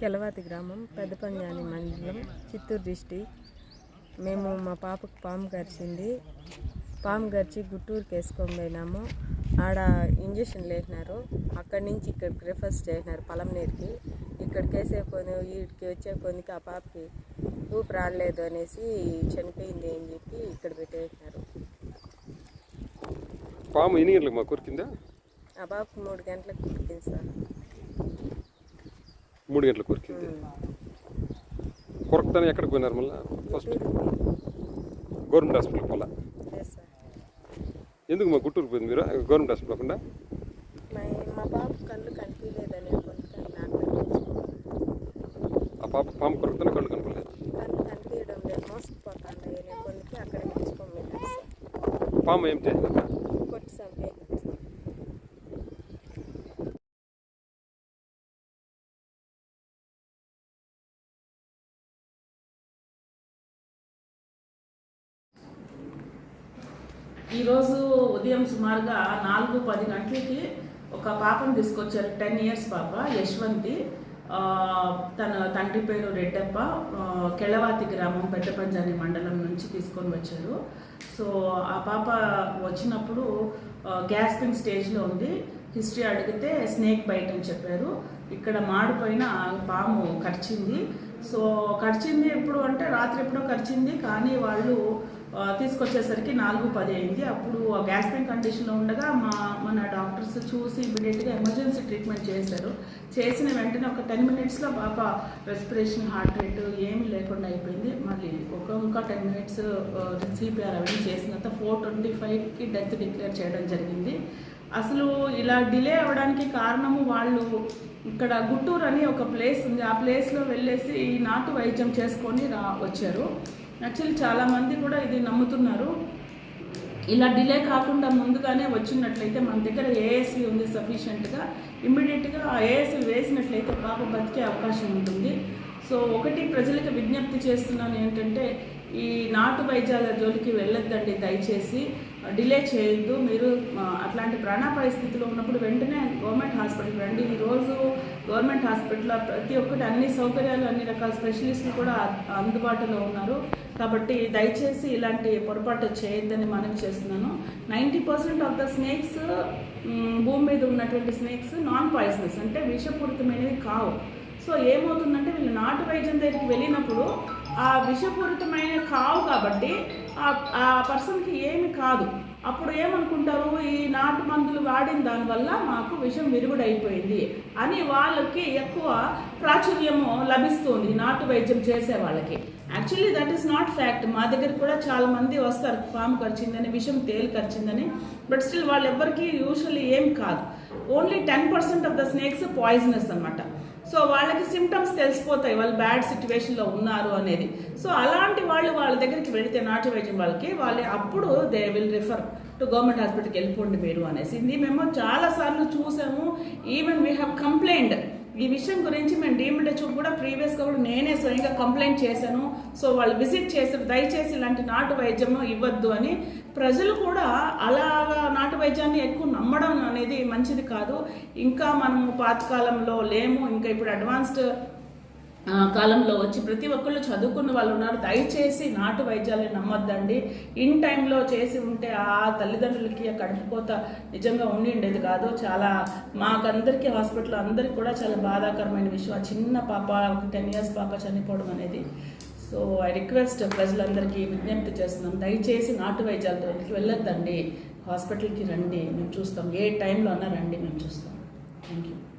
కెలవాతి గ్రామం పెద్దపంజాని మండలం చిత్తూరు డిస్టిక్. మేము మా పాపకు పాము గరిచింది పాము గరిచి గుట్టూరుకి వేసుకొని పోయినాము. ఆడ ఇంజక్షన్లు వేసినారు అక్కడి నుంచి ఇక్కడికి రిఫర్స్ చేసినారు పొలంనీరుకి ఇక్కడికి వేసే కొన్ని వీటికి వచ్చే కొనికి ఆ పాపకి ఊపు రాలేదు అనేసి చనిపోయింది అని చెప్పి ఇక్కడ పెట్టేసినారు. పాము ఎన్ని గంటలకు మా కొరికిందా ఆ పాపకు మూడు గంటలకు పుట్టింది సార్. మూడు గంటలకు కొరికింది. కొరకతానే ఎక్కడికి పోయినారు మళ్ళీ? ఫస్ట్ గవర్నమెంట్ హాస్పిటల్కి పోలా ఎందుకు మా గుంటూరుకు పోయింది మీరు? గవర్నమెంట్ హాస్పిటల్ కాకుండా? ఆ పాప పాము కొరకతానే కళ్ళు కనపడలేదు. కళ్ళు కనిపించడం లేదు మోసపోతాను అనే కొనికి అక్కడికి తీసుకొని వెళ్ళాను సార్ పాము ఏం చేసింది కొట్టి చంపేయను సార్ ఈరోజు ఉదయం సుమారుగా నాలుగు పది గంటలకి ఒక పాపను తీసుకొచ్చారు టెన్ ఇయర్స్ పాప యశ్వంతి. తన తండ్రి పేరు రెడ్డప్ప. కెళ్ళవాతి కెళవాతి గ్రామం పెద్దపంజాని మండలం నుంచి తీసుకొని వచ్చారు. సో ఆ పాప వచ్చినప్పుడు గ్యాస్పింగ్ స్టేజ్లో ఉంది. హిస్టరీ అడిగితే స్నేక్ బైట్ అని చెప్పారు. ఇక్కడ మాడిపోయిన పాము కరిచింది. సో కరిచింది ఎప్పుడు అంటే రాత్రి ఎప్పుడో కరిచింది. కానీ వాళ్ళు తీసుకొచ్చేసరికి నాలుగు పది అయింది. అప్పుడు ఆ పెయిన్ కండిషన్లో ఉండగా మా మన డాక్టర్స్ చూసి ఇమీడియట్గా ఎమర్జెన్సీ ట్రీట్మెంట్ చేశారు. చేసిన వెంటనే ఒక టెన్ మినిట్స్లో పాప రెస్పిరేషన్ హార్ట్ రేట్ ఏమీ లేకుండా అయిపోయింది. మళ్ళీ ఒక ఇంకా టెన్ మినిట్స్ సిపిఆర్ అవన్నీ చేసిన తర్వాత ఫోర్ ట్వంటీ ఫైవ్కి డెత్ డిక్లేర్ చేయడం జరిగింది. అసలు ఇలా డిలే అవ్వడానికి కారణము వాళ్ళు ఇక్కడ గుట్టూరు అని ఒక ప్లేస్ ఉంది. ఆ ప్లేస్లో వెళ్ళేసి నాటు వైద్యం చేసుకొని రా వచ్చారు. యాక్చువల్లీ చాలామంది కూడా ఇది నమ్ముతున్నారు. ఇలా డిలే కాకుండా ముందుగానే వచ్చినట్లయితే మన దగ్గర ఏఎస్వి ఉంది సఫిషియెంట్గా ఇమ్మీడియట్గా ఆ ఏఎస్వి వేసినట్లయితే పాప బతికే అవకాశం ఉంటుంది. సో ఒకటి ప్రజలకు విజ్ఞప్తి చేస్తున్నాను ఏంటంటే ఈ నాటు వైద్యాల జోలికి వెళ్ళొద్దండి దయచేసి. డిలే చేయొద్దు. మీరు అట్లాంటి ప్రాణాపాయ స్థితిలో ఉన్నప్పుడు వెంటనే గవర్నమెంట్ హాస్పిటల్కి రండి. ఈరోజు గవర్నమెంట్ హాస్పిటల్లో ప్రతి ఒక్కటి అన్ని సౌకర్యాలు అన్ని రకాల స్పెషలిస్టులు కూడా అందుబాటులో ఉన్నారు. కాబట్టి దయచేసి ఇలాంటి పొరపాటు చేయొద్దని మనవి చేస్తున్నాను. Ninety percent of the snakes భూమి మీద ఉన్నటువంటి స్నేక్స్ నాన్ పాయిజనస్ అంటే విషపూరితమైనవి కావు. సో ఏమవుతుందంటే వీళ్ళు నాటు వైద్యం దగ్గరికి వెళ్ళినప్పుడు ఆ విషపూరితమైన కావు కాబట్టి ఆ పర్సన్కి ఏమి కాదు. అప్పుడు ఏమనుకుంటారు? ఈ నాటు మందులు వాడిన దానివల్ల మాకు విషం విరుగుడైపోయింది అని వాళ్ళకి ఎక్కువ ప్రాచుర్యము లభిస్తుంది నాటు వైద్యం చేసే వాళ్ళకి. Actually that is not fact మా దగ్గర కూడా చాలా మంది వస్తారు. పాము కరిచిందని విషం తేలి ఖర్చిందని బట్ స్టిల్ వాళ్ళు ఎవ్వరికి యూజువల్లీ ఏం కాదు. Only ten percent of the snakes poisonous అనమాట సో వాళ్ళకి సిమ్టమ్స్ తెలిసిపోతాయి వాళ్ళు బ్యాడ్ సిచ్యువేషన్లో ఉన్నారు అనేది. సో అలాంటి వాళ్ళు వాళ్ళ దగ్గరికి వెళితే నాటు వైద్యం వాళ్ళకి వాళ్ళు అప్పుడు they will refer to government హాస్పిటల్కి వెళ్ళిపోండి మీరు అనేసి. ఇది మేము చాలాసార్లు చూసాము ఈవెన్ వీ హ్యావ్ కంప్లైంట్ ఈ విషయం గురించి మేము డీమిడ్ కూడా ప్రీవియస్గా కూడా నేనే స్వయంగా కంప్లైంట్ చేశాను. సో వాళ్ళు విజిట్ చేశారు. దయచేసి ఇలాంటి నాటు వైద్యము ఇవ్వద్దు అని. ప్రజలు కూడా అలాగా నాటు వైద్యాన్ని ఎక్కువ నమ్మడం అనేది మంచిది కాదు. ఇంకా మనము పాతకాలంలో లేము. ఇంకా ఇప్పుడు అడ్వాన్స్డ్ కాలంలో వచ్చి ప్రతి ఒక్కళ్ళు చదువుకున్న వాళ్ళు ఉన్నారు. దయచేసి నాటు వైద్యాలను నమ్మొద్దండి. ఇన్ టైంలో చేసి ఉంటే ఆ తల్లిదండ్రులకి ఆ కడుపుకోత నిజంగా ఉండి ఉండేది కాదు. చాలా మాకందరికీ హాస్పిటల్ అందరికీ కూడా చాలా బాధాకరమైన విషయం. ఆ చిన్న పాప ఒక టెన్ ఇయర్స్ పాప చనిపోవడం అనేది. సో ఐ రిక్వెస్ట్ ప్రజలందరికీ విజ్ఞప్తి చేస్తున్నాం దయచేసి నాటు వైద్యాలతో వెళ్ళొద్దండి. హాస్పిటల్కి రండి. మేము చూస్తాం. ఏ టైంలో అన్నా రండి మేము చూస్తాం. Thank you